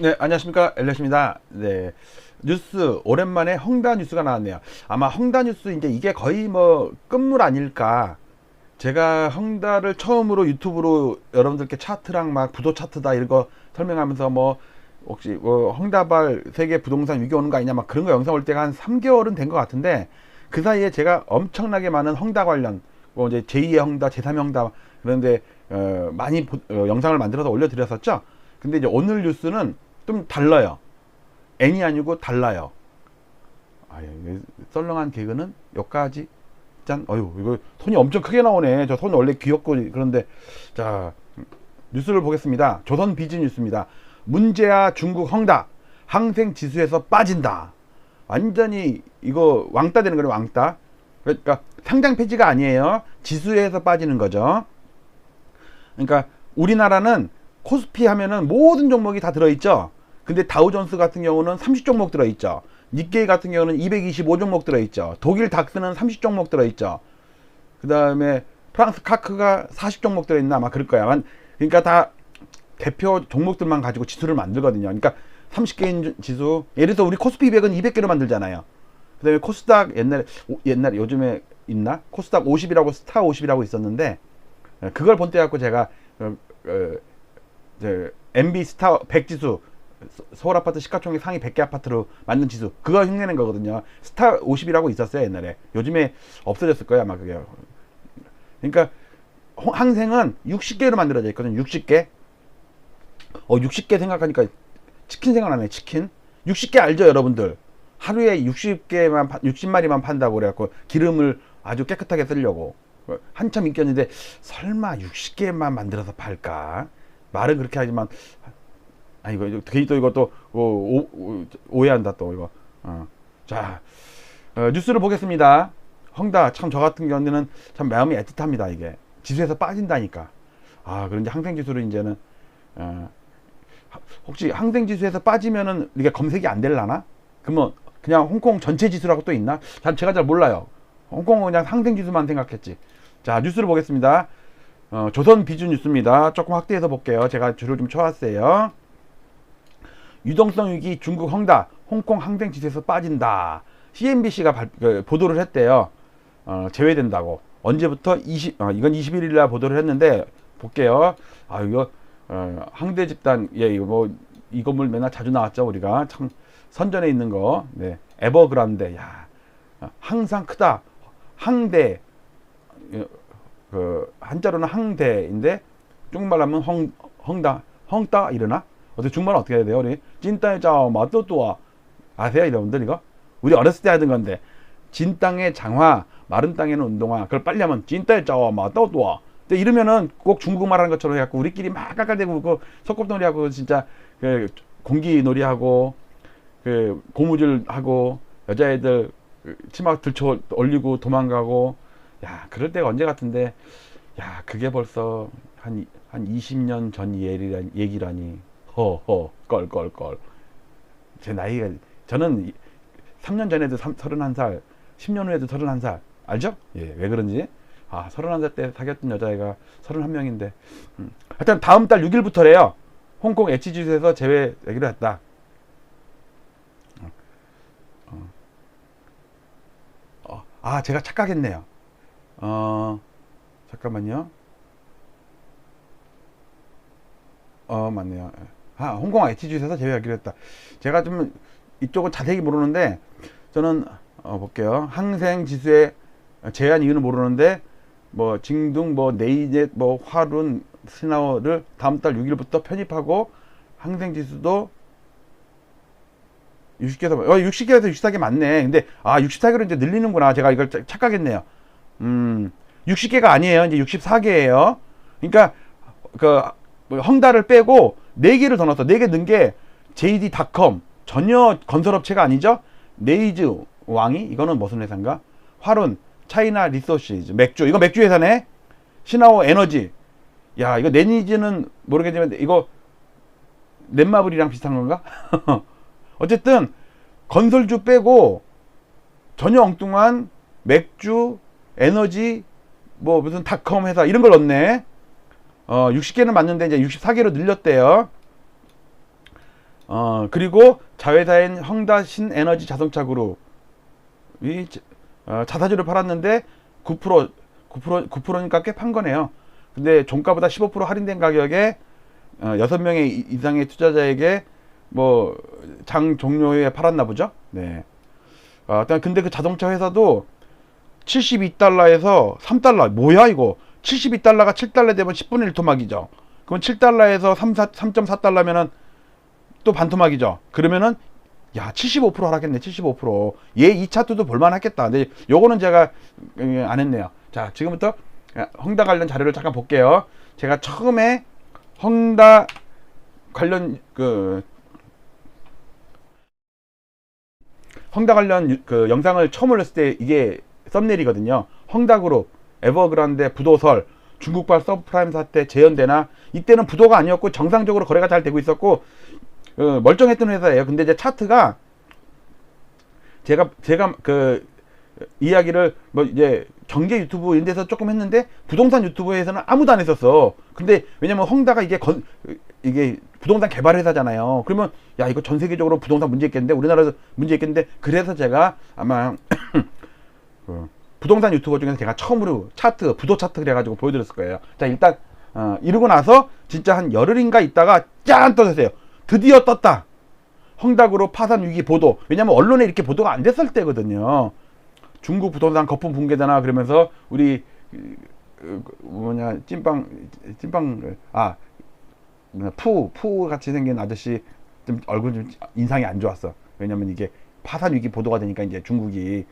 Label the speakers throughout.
Speaker 1: 네, 안녕하십니까. 엘렛입니다. 네. 뉴스, 오랜만에 헝다 뉴스가 나왔네요. 아마 헝다 뉴스, 이제 이게 거의 뭐 끝물 아닐까. 제가 헝다를 처음으로 유튜브로 여러분들께 차트랑 막 부도 차트다 이런 거 설명하면서 뭐 혹시 뭐 헝다발 세계 부동산 위기 오는 거 아니냐 막 그런 거 영상 올 때가 한 3개월은 된 것 같은데 그 사이에 제가 엄청나게 많은 헝다 관련 뭐 이제 제2의 헝다, 제3의 헝다 그런데 어, 많이 보- 어, 영상을 만들어서 올려드렸었죠. 근데 이제 오늘 뉴스는 좀 달라요. N이 아니고 달라요. 아, 예, 썰렁한 개그는 여기까지. 짠. 어유, 이거 손이 엄청 크게 나오네. 저 손 원래 귀엽고 그런데 자 뉴스를 보겠습니다. 조선 비즈 뉴스입니다. 문제야 중국 헝다 항생 지수에서 빠진다. 완전히 이거 왕따 되는 거예요. 왕따. 그러니까 상장 폐지가 아니에요. 지수에서 빠지는 거죠. 그러니까 우리나라는 코스피 하면은 모든 종목이 다 들어있죠. 근데 다우존스 같은 경우는 30종목 들어있죠. 니케이 같은 경우는 225종목 들어있죠. 독일 닥스는 30종목 들어있죠. 그 다음에 프랑스 카크가 40종목 들어있나 아마 그럴 거야. 만- 그러니까 다 대표 종목들만 가지고 지수를 만들거든요. 그러니까 30개인 지수. 예를 들어서 우리 코스피 200은 200개로 만들잖아요. 그 다음에 코스닥 옛날에, 오- 옛날에 요즘에 있나? 코스닥 50이라고 스타 50이라고 있었는데 어, 그걸 본때 갖고 제가 어, 어, 저 MB 스타 100 지수 서- 서울 아파트 시가총액 상위 100개 아파트로 만든 지수 그거 흉내낸 거거든요. 스타 50이라고 있었어요 옛날에. 요즘에 없어졌을 거야 아마 그게. 그러니까 홍- 항생은 60개로 만들어져 있거든요. 60개. 어 60개 생각하니까 치킨 생각나네 치킨. 60개 알죠 여러분들. 하루에 60개만 60마리만 판다고 그래갖고 기름을 아주 깨끗하게 쓰려고 어, 한참 인기였는데 설마 60개만 만들어서 팔까? 말은 그렇게 하지만 아 이거 괜히 또 이것도 오, 오, 오해한다 또 이거. 어. 자 어, 뉴스를 보겠습니다. 헝다 참 저 같은 경우는 참 마음이 애틋합니다 이게 지수에서 빠진다니까. 아 그런데 항생 지수를 이제는 어, 하- 혹시 항생 지수에서 빠지면은 이게 검색이 안 될라나? 그러면 그냥 홍콩 전체 지수라고 또 있나? 잘 제가 잘 몰라요. 홍콩은 그냥 항생 지수만 생각했지. 자 뉴스를 보겠습니다. 어, 조선 비주 뉴스입니다. 조금 확대해서 볼게요. 제가 줄을 좀 쳐왔어요. 유동성 위기 중국 헝다 홍콩 항생 지수에서 빠진다. CNBC가 발, 그, 보도를 했대요. 어, 제외된다고. 언제부터 20 어, 이건 21일 날 보도를 했는데 볼게요. 아 이거 어, 항대 집단 예 이거 뭐 이 건물 맨날 자주 나왔죠 우리가 참 선전에 있는 거. 네 에버그란데 야 어, 항상 크다. 항대 어, 그 한자로는 항대인데 중국말 하면 헝 헝다 헝따 이러나? 어떻게 중국말 어떻게 해야 돼요? 우리 찐따의 자오 마또또와 아세요 여러분들 이거? 우리 어렸을 때 하던 건데 진 땅의 장화 마른 땅에는 운동화 그걸 빨리 하면 찐따의 자오 마또또와. 근데 이러면은 꼭 중국말 하는 것처럼 해갖고 우리끼리 막 깔깔대고 그 소꿉놀이 하고 진짜 그 공기 놀이하고 그 고무줄 하고 여자애들 그 치마 들쳐 올리고 도망가고 야 그럴 때가 언제 같은데? 야 그게 벌써 한 한 20년 전 얘기라니, 얘기라니. 허허 껄껄껄. 제 나이가 저는 이- 3년 전에도 3, 31살 10년 후에도 31살. 알죠? 예 왜 그런지? 아 31살 때 사귀었던 여자애가 31명인데. 음. 하여튼 다음 달 6일부터래요. 홍콩 HG에서 제외되기로 했다. 어. 어. 어, 아 제가 착각했네요 어 잠깐만요 어 맞네요. 아 홍콩 HG에서 제외하기로 했다. 제가 좀 이쪽은 자세히 모르는데 저는 어, 볼게요. 항생 지수의 제한 이유는 모르는데 뭐 징둥 뭐 네이젯 뭐 화룬 스나워를 다음 달 6일부터 편입하고 항생 지수도 60개에서 어 60개에서 64개 맞네. 근데 아 64개로 이제 늘리는구나. 제가 이걸 착- 착각했네요. 음 60개가 아니에요. 이제 64개예요. 그러니까 그 헝다를 빼고 4개를 더 넣었어. 4개 넣은 게 JD.com 전혀 건설업체가 아니죠. 네이즈 왕이 이거는 무슨 회사인가? 화룬 차이나 리소시즈 맥주 이거 맥주 회사네. 시나오 에너지 야 이거 네니즈는 모르겠지만 이거 넷마블이랑 비슷한 건가? 어쨌든 건설주 빼고 전혀 엉뚱한 맥주 에너지 뭐 무슨 닷컴 회사 이런 걸 넣네. 어, 60개는 맞는데 이제 64개로 늘렸대요. 어 그리고 자회사인 헝다 신 에너지 자동차 그룹이 자- 어, 자사주를 팔았는데 9% 9% 9%니까 꽤 판 거네요. 근데 종가보다 15% 할인된 가격에 어, 6명의 이- 이상의 투자자에게 뭐 장 종료에 팔았나 보죠. 네. 아, 근데 그 자동차 회사도 72달러에서 3달러. 뭐야 이거? 72달러가 7달러 되면 10분의 1 토막이죠. 그럼 7달러에서 3, 4, 3.4달러면은 또 반토막이죠. 그러면은 야, 75% 하락했네. 75%. 얘이 차트도 볼만 하겠다. 근데 요거는 제가 음, 안 했네요. 자, 지금부터 헝다 관련 자료를 잠깐 볼게요. 제가 처음에 헝다 관련 그 헝다 관련 유- 그 영상을 처음 올렸을 때 이게 썸네일이거든요. 헝다그룹, 에버그란데, 부도설, 중국발 서브프라임 사태 재현되나 이때는 부도가 아니었고 정상적으로 거래가 잘 되고 있었고 어, 멀쩡했던 회사예요. 근데 이제 차트가 제가 제가 그 이야기를 뭐 이제 경제 유튜브 이런 데서 조금 했는데 부동산 유튜브에서는 아무도 안 했었어. 근데 왜냐면 헝다가 이게 건 이게 부동산 개발 회사잖아요. 그러면 야 이거 전 세계적으로 부동산 문제 있겠는데 우리나라에서 문제 있겠는데 그래서 제가 아마 그 부동산 유튜버 중에서 제가 처음으로 차트 부도 차트 그래가지고 보여드렸을 거예요. 자 일단 어, 이러고 나서 진짜 한 열흘인가 있다가 짠 떠졌어요. 드디어 떴다. 헝다그로 파산 위기 보도. 왜냐면 언론에 이렇게 보도가 안 됐을 때거든요. 중국 부동산 거품 붕괴되나 그러면서 우리 그, 그, 뭐냐 찐빵 찐빵 아 푸, 푸 같이 생긴 아저씨 좀 얼굴 좀 인상이 안 좋았어. 왜냐면 이게 파산 위기 보도가 되니까 이제 중국이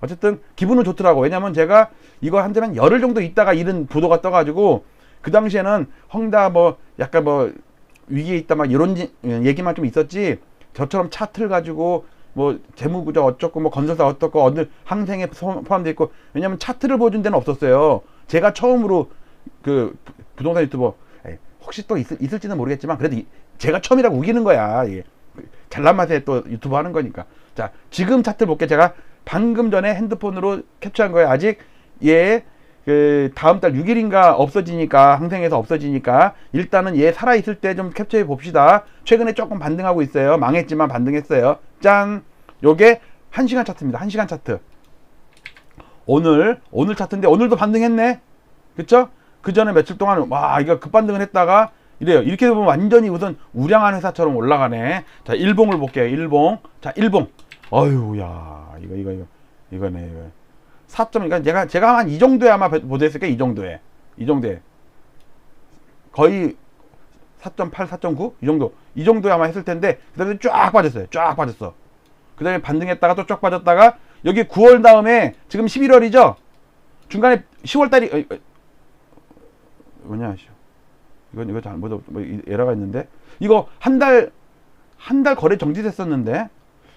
Speaker 1: 어쨌든 기분은 좋더라고. 왜냐면 제가 이거 한 대만 열흘 정도 있다가 이런 보도가 떠가지고 그 당시에는 헝다 뭐 약간 뭐 위기에 있다 막 이런 지- 얘기만 좀 있었지 저처럼 차트를 가지고 뭐 재무구조 어쩌고 뭐 건설사 어떻고 어느 항생에 포- 포함되어 있고 왜냐면 차트를 보여준 데는 없었어요. 제가 처음으로 그 부- 부동산 유튜버 혹시 또 있을, 있을지는 모르겠지만 그래도 이- 제가 처음이라고 우기는 거야. 이게 잘난 맛에 또 유튜브 하는 거니까. 자, 지금 차트 볼게. 제가 방금 전에 핸드폰으로 캡처한 거예요. 아직 얘, 그, 다음 달 6일인가 없어지니까, 항생에서 없어지니까, 일단은 얘 살아 있을 때 좀 캡처해 봅시다. 최근에 조금 반등하고 있어요. 망했지만 반등했어요. 짠! 요게 1시간 차트입니다. 1시간 차트. 오늘, 오늘 차트인데, 오늘도 반등했네? 그쵸? 그 전에 며칠 동안, 와, 이거 급반등을 했다가, 이래요. 이렇게 보면 완전히 우선 우량한 회사처럼 올라가네. 자, 일봉을 볼게요. 일봉. 자, 일봉. 어휴, 야, 이거, 이거, 이거, 이거네, 이거. 4점, 그러니까 제가, 제가 한 이 정도에 아마 보도했을 거예요. 이 정도에. 이 정도에. 거의 4.8, 4.9? 이 정도. 이 정도에 아마 했을 텐데, 그 다음에 쫙 빠졌어요. 쫙 빠졌어. 그 다음에 반등했다가 또 쫙 빠졌다가, 여기 9월 다음에, 지금 11월이죠? 중간에 10월 달이, 뭐냐, 씨. 이건, 이거 잘못, 뭐, 이- 에러가 있는데. 이거 한 달, 한 달 거래 정지됐었는데,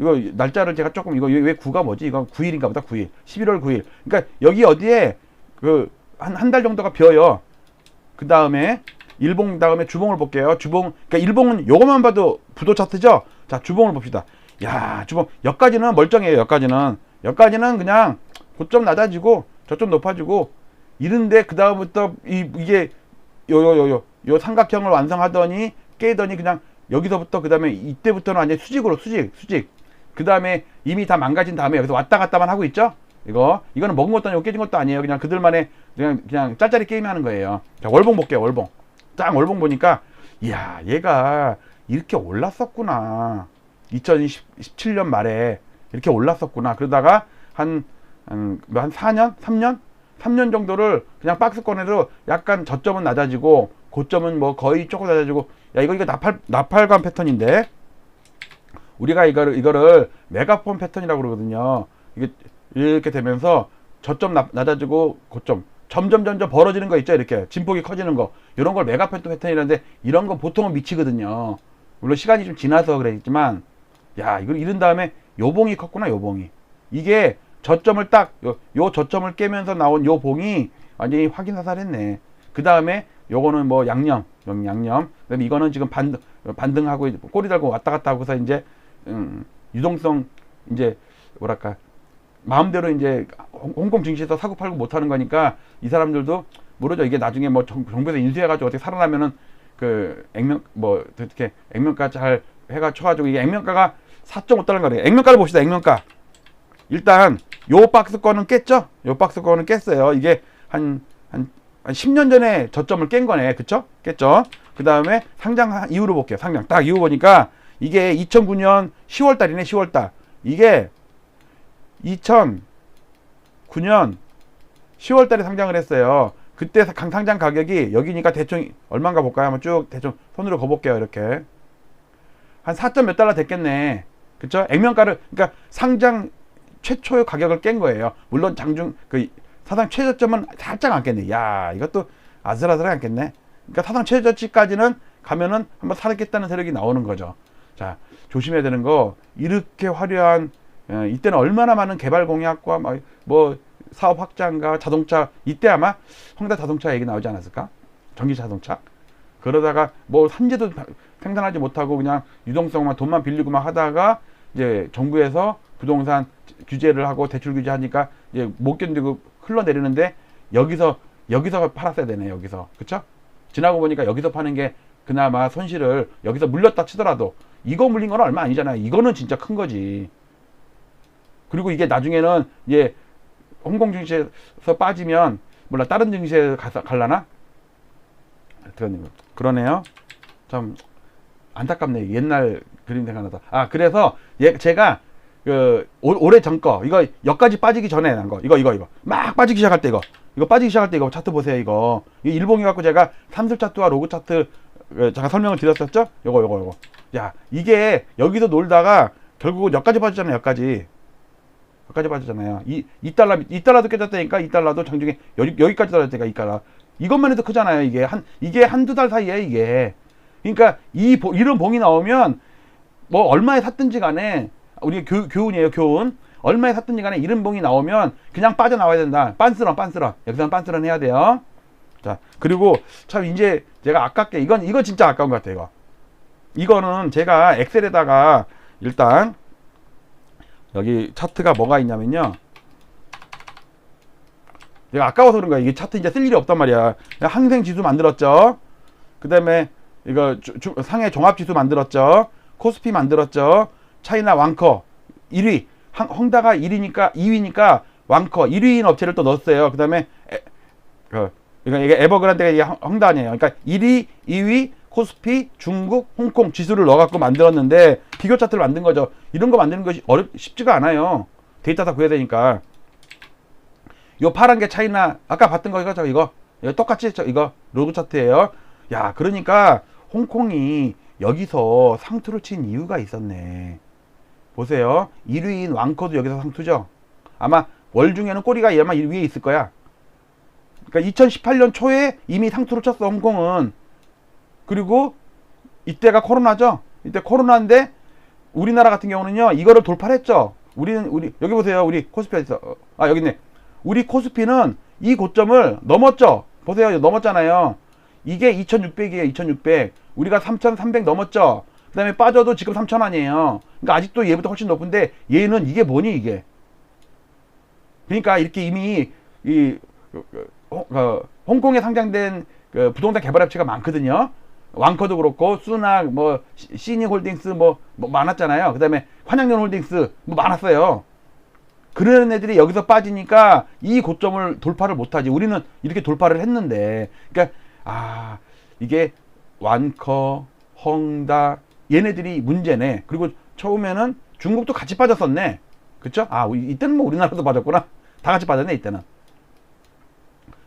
Speaker 1: 이거 날짜를 제가 조금, 이거 왜 9가 뭐지? 이거 9일인가 보다, 9일. 11월 9일. 그러니까 여기 어디에, 그, 한, 한 달 정도가 비어요. 그 다음에, 일봉 다음에 주봉을 볼게요. 주봉, 그러니까 일봉은 요것만 봐도 부도 차트죠? 자, 주봉을 봅시다. 야, 주봉, 여기까지는 멀쩡해요, 여기까지는. 여기까지는 그냥 고점 낮아지고, 저점 높아지고, 이런데, 그 다음부터, 이, 이게, 요, 요, 요, 요, 요 삼각형을 완성하더니, 깨더니 그냥, 여기서부터, 그 다음에, 이때부터는 완전 수직으로, 수직, 수직. 그 다음에, 이미 다 망가진 다음에, 여기서 왔다 갔다만 하고 있죠? 이거, 이거는 먹은 것도 아니고 깨진 것도 아니에요. 그냥 그들만의, 그냥, 그냥 짤짤이 게임 하는 거예요. 자, 월봉 볼게요, 월봉. 딱 월봉 보니까 이야 얘가 이렇게 올랐었구나 2017년 말에 이렇게 올랐었구나 그러다가 한, 한, 뭐한 4년? 3년? 3년 정도를 그냥 박스권으로 약간 저점은 낮아지고 고점은 뭐 거의 조금 낮아지고 야 이거 이거 나팔 나팔관 패턴인데 우리가 이거를 이거를 메가폰 패턴이라고 그러거든요. 이게 이렇게 되면서 저점 낮- 낮아지고 고점 점점 점점 벌어지는 거 있죠? 이렇게 진폭이 커지는 거. 이런 걸 메가펜 패턴이라는데 이런 거 보통은 미치거든요. 물론 시간이 좀 지나서 그랬지만 야 이걸 이른 다음에 요봉이 컸구나 요봉이. 이게 저점을 딱 요, 요 저점을 깨면서 나온 요 봉이 완전히 확인 사살했네. 그 다음에 요거는 뭐 양념 양- 양념. 그다음에 이거는 지금 반등 반등하고 꼬리 달고 왔다 갔다 하고서 이제 음, 유동성 이제 뭐랄까 마음대로 이제 홍- 홍콩 증시에서 사고 팔고 못 하는 거니까 이 사람들도 모르죠. 이게 나중에 뭐 정- 정부에서 인수해가지고 어떻게 살아나면은 그 액면 뭐 어떻게 액면가 잘 해가 쳐가지고 이게 액면가가 4.5달러 거래요. 액면가를 봅시다. 액면가. 일단 요 박스 거는 깼죠? 요 박스 거는 깼어요. 이게 한한한 10년 전에 저점을 깬 거네. 그쵸? 깼죠? 그 다음에 상장 이후로 볼게요. 상장. 딱 이후 보니까 이게 2009년 10월 달이네. 10월 달. 이게 2009년 10월 달에 상장을 했어요. 그때 강상장 가격이 여기니까 대충 얼마인가 볼까요? 한번 쭉 대충 손으로 거볼게요. 이렇게. 한 4점 몇 달러 됐겠네. 그쵸? 액면가를, 그러니까 상장 최초의 가격을 깬 거예요. 물론 장중, 그 사상 최저점은 살짝 안 깼네. 야, 이것도 아슬아슬하게 안 깼네. 그러니까 사상 최저치까지는 가면은 한번 사겠다는 세력이 나오는 거죠. 자, 조심해야 되는 거, 이렇게 화려한, 어, 이때는 얼마나 많은 개발 공약과 막뭐 사업 확장과 자동차, 이때 아마 홍다 자동차 얘기 나오지 않았을까? 전기 자동차. 그러다가 뭐 산재도 생산하지 못하고 그냥 유동성만 돈만 빌리고만 하다가 이제 정부에서 부동산 규제를 하고 대출 규제하니까 이제 못 견디고 흘러내리는데 여기서 여기서 팔았어야 되네 여기서 그쵸? 지나고 보니까 여기서 파는 게 그나마 손실을 여기서 물렸다 치더라도 이거 물린 건 얼마 아니잖아요 이거는 진짜 큰 거지. 그리고 이게 나중에는 이제 홍콩 증시에서 빠지면 몰라 다른 증시에 가서 갈라나? 그러네요. 참 안타깝네. 옛날 그림 생각나다. 아 그래서 얘 제가 그 올- 올해 전 거 이거 여기까지 빠지기 전에 난 거. 이거 이거 이거. 막 빠지기 시작할 때 이거. 이거 빠지기 시작할 때 이거 차트 보세요 이거. 이 일봉이 갖고 제가 삼슬 차트와 로그 차트 어, 잠깐 설명을 드렸었죠? 요거 요거 요거. 야 이게 여기서 놀다가 결국은 여기까지 빠졌잖아요 여기까지. 여기까지 빠졌잖아요. 이, 이 달러 이 달러도 깨졌다니까 이 달러도 장중에 여기, 여기까지 떨어졌다니까 이 달러. 이것만 해도 크잖아요 이게. 한 이게 한두 달 사이에 이게. 그러니까 이 보- 이런 봉이 나오면 뭐 얼마에 샀든지 간에 우리 교, 교훈이에요 교훈. 얼마에 샀든지 간에 이런 봉이 나오면 그냥 빠져나와야 된다. 빤스런 빤스런. 여기서는 빤스런 해야 돼요. 자 그리고 참 이제 제가 아깝게 이건 이거 진짜 아까운 것 같아요 이거. 이거는 제가 엑셀에다가 일단 여기 차트가 뭐가 있냐면요. 내가 아까워서 그런가 이게 차트 이제 쓸 일이 없단 말이야. 항생 지수 만들었죠. 그 다음에 이거 주- 주- 상해 종합 지수 만들었죠. 코스피 만들었죠. 차이나 왕커 1위. 항- 헝다가 1위니까 2위니까 왕커 1위인 업체를 또 넣었어요. 그 다음에 그 이거 이게 에버그란데가 이게 헝- 헝다 아니에요 그러니까 1위 2위 코스피 중국 홍콩 지수를 넣어갖고 만들었는데 비교 차트를 만든 거죠 이런 거 만드는 것이 어렵 쉽지가 않아요 데이터 다 구해야 되니까 요 파란 게 차이나 아까 봤던 거 이거 저 이거 이거 똑같이 저 이거 로그 차트예요. 야 그러니까 홍콩이 여기서 상투를 친 이유가 있었네. 보세요. 1위인 왕커도 여기서 상투죠. 아마 월 중에는 꼬리가 아마 위에 있을 거야. 그러니까 2018년 초에 이미 상투를 쳤어 홍콩은. 그리고 이때가 코로나죠. 이때 코로나인데 우리나라 같은 경우는요 이거를 돌파를 했죠. 우리는 우리 여기 보세요. 우리 코스피 있어. 어, 아 여기 있네. 우리 코스피는 이 고점을 넘었죠. 보세요. 넘었잖아요. 이게 2600이에요. 2600. 우리가 3300 넘었죠. 그 다음에 빠져도 지금 3000 아니에요. 그러니까 아직도 얘보다 훨씬 높은데 얘는 이게 뭐니 이게. 그러니까 이렇게 이미 이 어, 어, 어, 홍콩에 상장된 그 부동산 개발 업체가 많거든요. 왕커도 그렇고 수낙 뭐 시- 시니 홀딩스 뭐, 뭐 많았잖아요. 그다음에 환양연 홀딩스 뭐 많았어요. 그런 애들이 여기서 빠지니까 이 고점을 돌파를 못하지. 우리는 이렇게 돌파를 했는데, 그러니까 아 이게 완커, 헝다 얘네들이 문제네. 그리고 처음에는 중국도 같이 빠졌었네. 그쵸? 아 이때는 뭐 우리나라도 빠졌구나. 다 같이 빠졌네 이때는.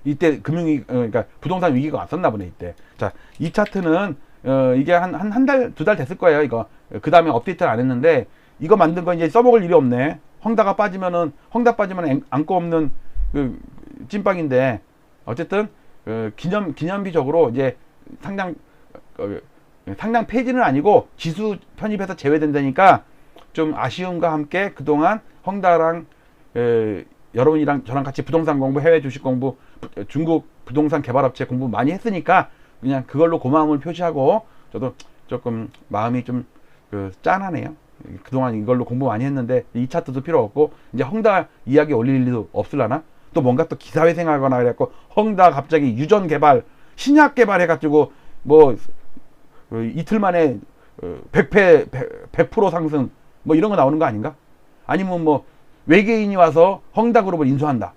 Speaker 1: 이때 금융위 어, 그러니까 부동산 위기가 왔었나 보네 이때. 자, 이 차트는 어, 이게 한 한 한 달 두 달 됐을 거예요 이거. 그 다음에 업데이트를 안 했는데 이거 만든 거 이제 써먹을 일이 없네. 헝다가 빠지면은 헝다 빠지면 앵- 안고 없는 그 찐빵인데 어쨌든 그 기념 기념비적으로 이제 상장 어, 상장 폐지는 아니고 지수 편입해서 제외된다니까 좀 아쉬움과 함께 그동안 헝다랑 에, 여러분이랑 저랑 같이 부동산 공부, 해외 주식 공부, 부- 중국 부동산 개발업체 공부 많이 했으니까 그냥 그걸로 고마움을 표시하고 저도 조금 마음이 좀 그 짠하네요. 그동안 이걸로 공부 많이 했는데 이 차트도 필요 없고 이제 헝다 이야기 올릴 일도 없을라나? 또 뭔가 또 기사회생하거나 그래갖고 헝다 갑자기 유전 개발, 신약 개발해가지고 뭐 어, 이틀 만에 어, 100패 100, 100% 상승 뭐 이런 거 나오는 거 아닌가? 아니면 뭐 외계인이 와서 헝다그룹을 인수한다.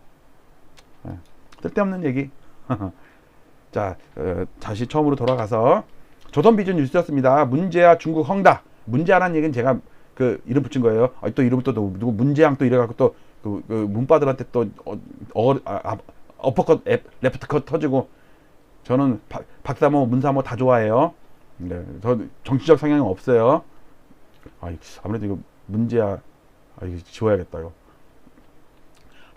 Speaker 1: 예, 쓸데없는 얘기. 자, 어, 다시 처음으로 돌아가서 조선비전 뉴스였습니다. 문제야 중국 헝다. 문제야라는 얘기는 제가 그 이름 붙인 거예요. 아, 또 이름 또 누구 문제양 또 이래갖고 또 그, 그 문바들한테 또 어, 어, 아, 아, 어퍼컷, 에, 레프트컷 터지고 저는 박, 박사모, 문사모 다 좋아해요. 네, 저 정치적 성향은 없어요. 아, 아무래도 이거 문제야. 아, 이거 지워야겠다 이거.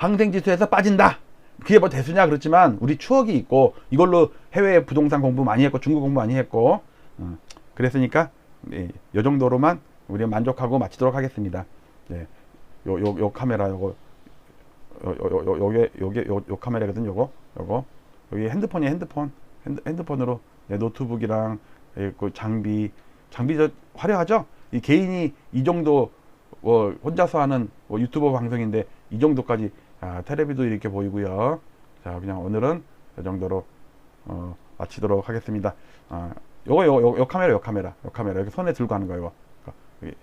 Speaker 1: 항생지수에서 빠진다. 그게 뭐 대수냐 그렇지만 우리 추억이 있고 이걸로 해외 부동산 공부 많이 했고 중국 공부 많이 했고 어, 그랬으니까 네, 요 정도로만 우리 만족하고 마치도록 하겠습니다. 네, 요 요 요 카메라 요거 요, 요, 요, 요게 요게 요, 요 카메라거든 요거 요거 여기 핸드폰이 핸드폰 핸드, 핸드폰으로 내 노트북이랑 예, 그 장비 장비 저 화려하죠? 이 개인이 이 정도 뭐 혼자서 하는 뭐 유튜버 방송인데 이 정도까지 아, 텔레비도 이렇게 보이고요. 자 그냥 오늘은 이 정도로 어, 마치도록 하겠습니다. 아, 요거 요거 요, 요 카메라 요 카메라 요 카메라 이렇게 손에 들고 하는 거 이거 여기.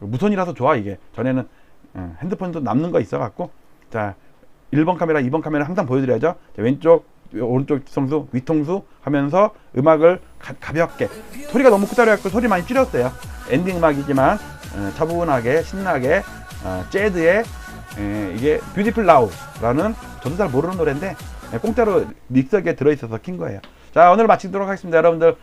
Speaker 1: 무선이라서 좋아 이게 전에는 어, 핸드폰도 남는 거 있어 갖고 자 1번 카메라 2번 카메라 항상 보여드려야죠 자, 왼쪽 오른쪽 뒤통수 위통수 하면서 음악을 가, 가볍게 소리가 너무 크다고 소리 많이 줄였어요 엔딩 음악이지만 어, 차분하게 신나게 어, 재즈의 에, 이게 뷰티풀 라우라는 저도 잘 모르는 노래인데 에, 공짜로 믹서기에 들어있어서 킨 거예요. 자 오늘 마치도록 하겠습니다. 여러분들